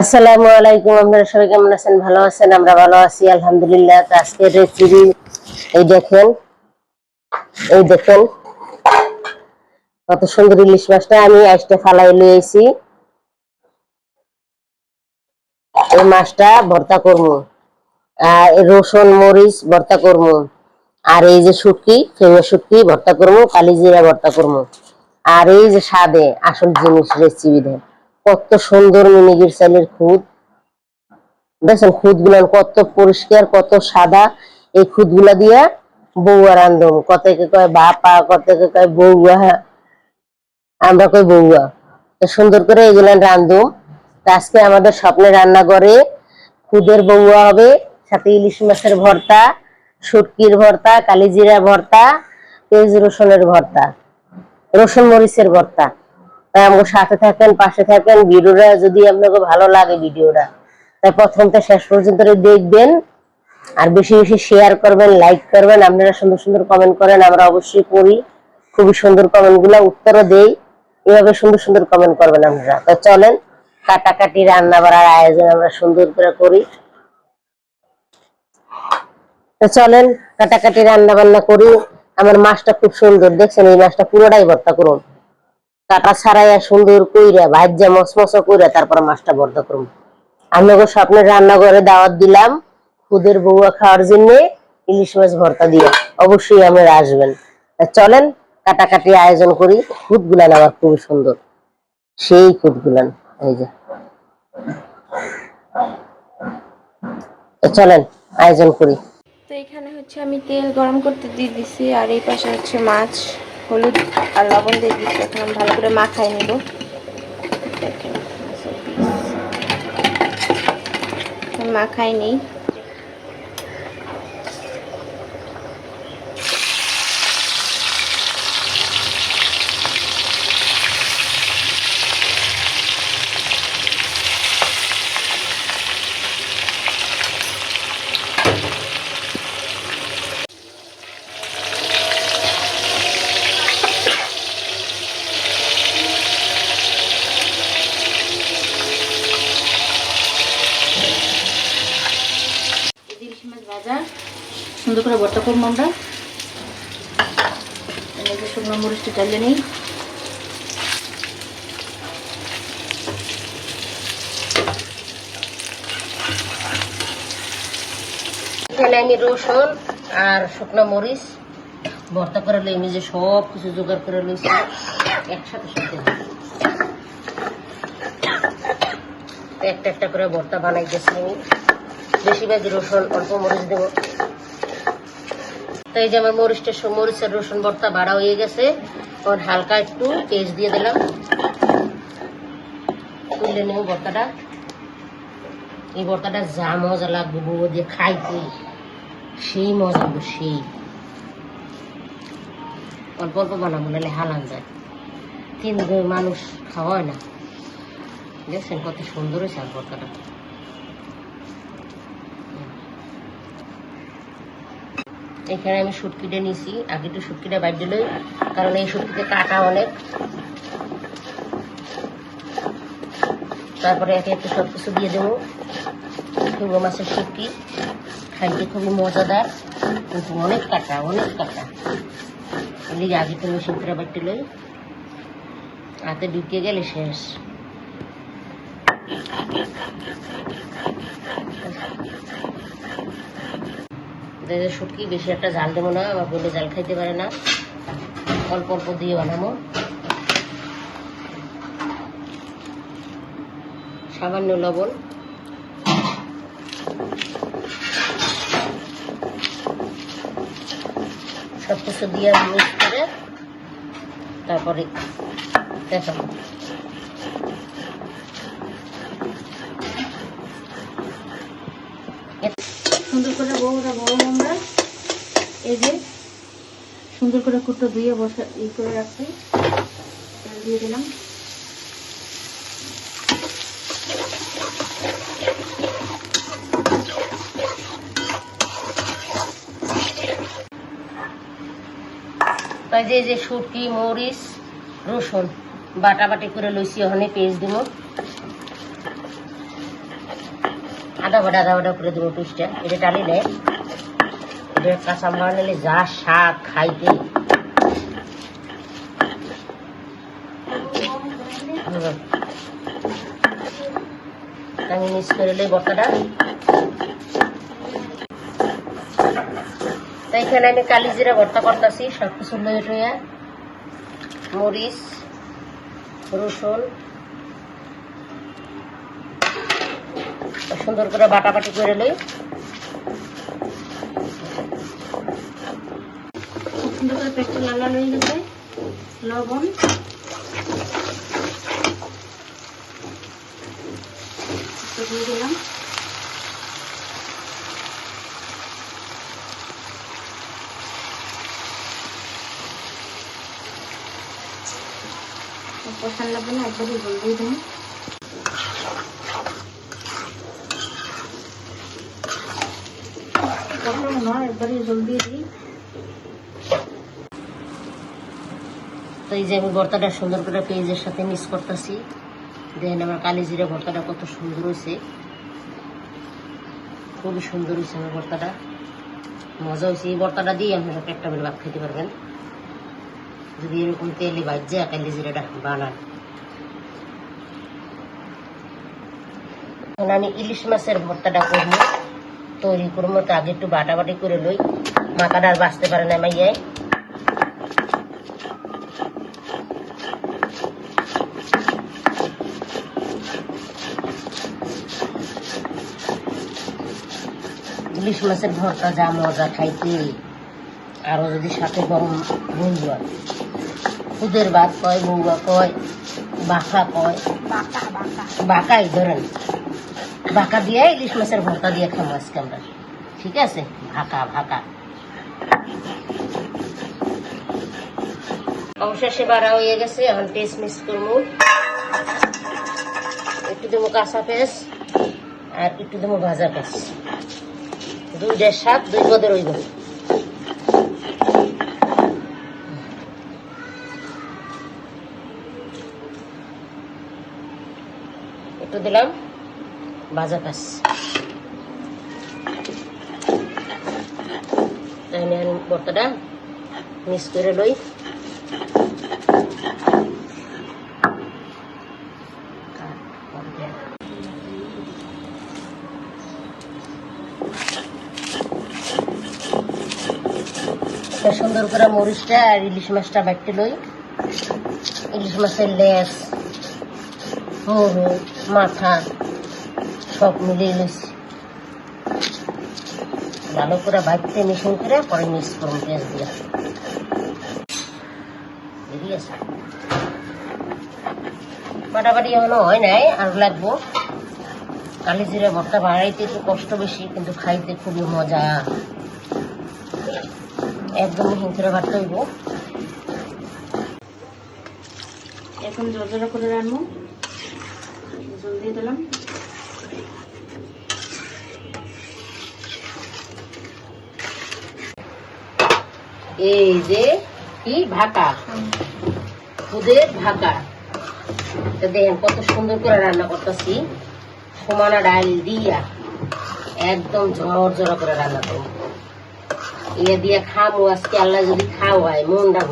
আসসালামু আলাইকুম, আপনারা সবাই কেমন আছেন? ভালো আছেন? আমরা ভালো আছি, আলহামদুলিল্লাহ। আজকের রেসিপি এই দেখেন এই দেখেন, কত সুন্দর ইলিশ মাছটা। আমি ফালাই লইছি এই মাছটা ভর্তা করব। আর রসুন, মরিচ ভর্তা করব। আর এই যে শুটকি ফেমে শুটকি ভর্তা করব কালি জিরা ভর্তা করব। আর এই যে স্বাদে আসল জিনিস রেসিপি দেয় কত সুন্দর মিনিগির চালের খুদ দেখছেন খুদগুলা কত পরিষ্কার, কত সাদা। এই খুদগুলা দিয়া বউয়া রান্ধম কতকে কয় বাপা কতকে কয় বউয়া আমরা কই বউয়া। তো সুন্দর করে এগুলা রান্ধুম আজকে আমাদের স্বপ্নে রান্না করে খুদের বউয়া হবে, সাথে ইলিশ মাছের ভর্তা, শুটকির ভর্তা, কালিজিরা ভর্তা, পেঁয়াজ রসুনের ভর্তা, রসুন মরিচের ভর্তা। আমার সাথে থাকেন, পাশে থাকেন, ভিডিওটা যদি আপনাকে ভালো লাগে ভিডিওটা, তাই প্রথম থেকে শেষ পর্যন্ত দেখবেন। আর বেশি বেশি শেয়ার করবেন লাইক করবেন, আপনারা সুন্দর সুন্দর কমেন্ট করেন, আমরা অবশ্যই করি। খুবই সুন্দর কমেন্টগুলা উত্তরও দেই। এভাবে সুন্দর সুন্দর কমেন্ট করবেন আপনারা। তো চলেন, কাটাকাটি রান্না বাড়ার আয়োজন আমরা সুন্দর করে করি। তো চলেন, কাটাকাটি রান্না বান্না করি। আমার মাছটা খুব সুন্দর, দেখছেন এই মাছটা পুরোটাই ভর্তা করুন। কাটা ছাড়াইয়া সুন্দর কইরা, ভাজ্যা মসমস কইরা তারপর মাছটা ভর্তা করুন আপনাকে স্বপ্নের রান্নাঘরে দাওয়াত দিলাম খুদের খাওয়ার জন্য, ইলিশ মাছ ভর্তা দিয়ে। অবশ্যই আপনারা আসবেন। চলেন কাটাকাটি আয়োজন করি। খুদ গুলান আমার খুবই সুন্দর। সেই খুদ গুলান এই যে। চলেন, আয়োজন করি। তো এখানে হচ্ছে আমি তেল গরম করতে দিয়ে দিছি, আর এই পাশে হচ্ছে মাছ। হলুদ আর লবণ দিয়ে দিচ্ছি। এখন আমি ভালো করে মাখাই নেব। মাখাই নেই ইলিশ মাছ সুন্দর করে ভর্তা করব আমরা। শুকনো চালিয়ে নিই। এখানে আমি রসুন আর শুকনো মরিচ ভর্তা করে লই নিজে সব কিছু জোগাড় করে লইছি, একসাথে সাথে। একটা একটা করে ভর্তা বানাই গেছি আমি। বেশিরভাগ রসুন অল্প মরিচ দেবো। তো এই যে আমার মরিচটা মরিচের রসুন ভর্তা বাড়া হয়ে গেছে। ওর হালকা একটু পেস্ট দিয়ে দিলাম। তুলে নেব ভর্তাটা। এই ভর্তাটা যা মজা লাগবে বউ দিয়ে খাইতে। সেই মজা হবে সেই। অল্প অল্প বানাবো, নাহলে হালান যায়। তিন মানুষ খাওয়ায় না। দেখছেন কত সুন্দর হয়েছে আর ভর্তাটা। এখানে আমি শুটকিটা নিছি। আগে একটু শুটকিটা বাইর দিলই কারণ এই শুটকিতে কাটা অনেক। তারপরে একে একটু সব কিছু দিয়ে দেবো। টুকরো মাছের শুটকি। খাইতে খুবই মজাদার। কিন্তু অনেক কাটা অনেক কাটা। এদিকে আগে তো করে বাড়তে লই হাতে ঢুকিয়ে গেলে শেষ। দেখে শুটকি বেশি একটা জাল দেবো না আমার বলে জাল খাইতে পারে না। অল্প অল্প দিয়ে বানাবো। সামান্য লবণ। সব কিছু দিয়ে মিক্স করে তারপরে দেখো সুন্দর করে বউটা বড় আমরা। এই যে, সুন্দর করে কুটো ধুয়ে বসে, ই করে রাখছি। তেল দিয়ে দিলাম। যে যে শুটকি, মরিচ, রসুন বাটা বাটি করে লইছি, ওখানে পেঁয়াজ দিব। আদা বাটা আদা বাটা করে দেবো পিসটা। এটা টালিলে এটা কাঁচা মারা নিলে যা শাক খাইতে। মিক্স করে নিই তো এখানে আমি কালি জিরা ভর্তা করতেছি সব কিছু লয়ে মরিচ, রসুন। সুন্দর করে বাটাবাটি করে লই সুন্দর করে পেস্টটা লাল লাল হয়ে গেছে। লবণ। দিয়ে দিলাম। কষান লাগবে না একবারই জল দিয়ে কষানো নয় একবারই জল দিয়ে দিই। তো এই যে আমি ভর্তাটা সুন্দর করে পেঁয়াজের সাথে মিক্স করতেছি। দেখেন আমার কালি জিরা ভর্তাটা কত সুন্দর হয়েছে। খুবই সুন্দর হয়েছে আমার ভর্তাটা। মজা হয়েছে। এই ভর্তাটা দিয়ে আপনারা একটা বেলা ভাত খেতে পারবেন। যদি এরকম তেলে বাজ্যা কালি জিরাটা বানান। আমি ইলিশ মাছের ভর্তাটা করব। তৈরি করব তো আগে একটু বাটাবাটি করে লই। মাথাটা আর বাঁচতে পারে না মাইয়ায় ইলিশ মাছের ভর্তা যা মজা খাইতে। আরও যদি সাথে গরম বন্ধুয়া খুদের ভাত কয় বৌয়া কয় বাঁকা কয়। বাঁকা বাঁকা বাঁকাই ধরেন। বাঁকা দিয়ে, ইলিশ মাছের ভর্তা দিয়ে খাব আজকে আমরা ঠিক আছে? ভাকা ভাকা। অবশেষে বাড়া হয়ে গেছে, এখন টেস্ট মিক্স করব। একটু দেবো কাঁচা পেঁয়াজ আর একটু দেবো ভাজা পেঁয়াজ দুইটার সাত দুই পদের হইব একটু দিলাম। তাহলে আমি বর্তাটা, মিক্স করে লই। সুন্দর করে মরিচটা আর ইলিশ মাছটা বাটতে লই। ইলিশ মাছের লেস মুরু মাথা সব মিলিয়ে লইছি ভালো করে বাটতে মিশিং করে পরে মিক্স করুন এখনও হয় নাই, আর লাগবো। কালি জিরা ভর্তা বাড়াইতে একটু কষ্ট বেশি, কিন্তু খাইতে খুবই মজা। একদম মিহিন ভাত হইব এখন জল জল করে রাখব জল দিয়ে দিলাম। এই যে কি ঢাকা দুধের ঢাকা তো দেখেন কত সুন্দর করে রান্না করতেছি। সমানা ডাল দিয়া একদম ঝরঝরা করে রান্না করব। ইয়ে দিয়ে খামো আজকে আল্লাহ যদি খাওয়ায় মনটা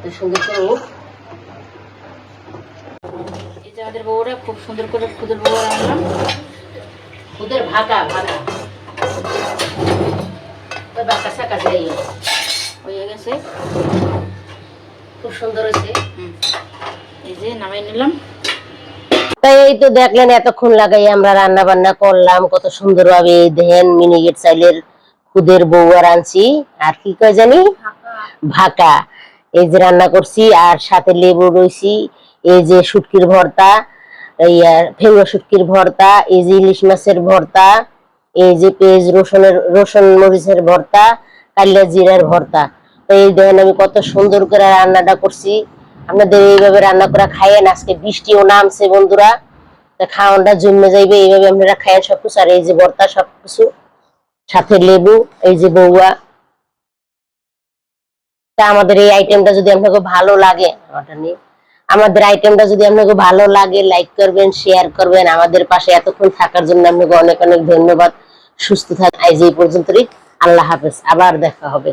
তো সুন্দর করে এই যে আমাদের বউরা খুব সুন্দর করে খুদের বউরা রান্নাম দুধের ভাগা ভাগা ওই বাঁকা সাকা যাই হয়ে গেছে। খুব সুন্দর হয়েছে। এই যে নামাই নিলাম। তাই এই তো দেখলেন এতক্ষণ লাগাই আমরা রান্না বান্না করলাম কত সুন্দর ভাবে দেখেন মিনিগেট চাইলের খুদের রাঁধছি আর কি কয় জানি? ভাকা। এই যে রান্না করছি আর সাথে লেবু রয়েছি এই যে শুটকির ভর্তা এই আর ফেঙ্গা শুটকির ভর্তা এই যে ইলিশ মাছের ভর্তা এই যে পেঁয়াজ রসুনের, রসুন মরিচের ভর্তা, কালিয়া জিরার ভর্তা। তো এই দেখেন আমি কত সুন্দর করে রান্নাটা করছি। আপনাদের এইভাবে রান্না করে খাইয়েন, আজকে বৃষ্টিও নামছে বন্ধুরা। খাওয়ানটা জমে যাইবে, এইভাবে আপনারা খাইয়েন সবকিছু। আর এই যে ভর্তা সবকিছু, সাথে লেবু, এই যে বউয়া। তা আমাদের এই আইটেমটা যদি আপনাকে ভালো লাগে, আমারটা নিয়ে। আমাদের আইটেমটা যদি আপনাকে ভালো লাগে লাইক করবেন শেয়ার করবেন। আমাদের পাশে এতক্ষণ থাকার জন্য আপনাকে অনেক অনেক ধন্যবাদ। সুস্থ থাক। আজ এই পর্যন্তই। আল্লাহ হাফেজ। আবার দেখা হবে।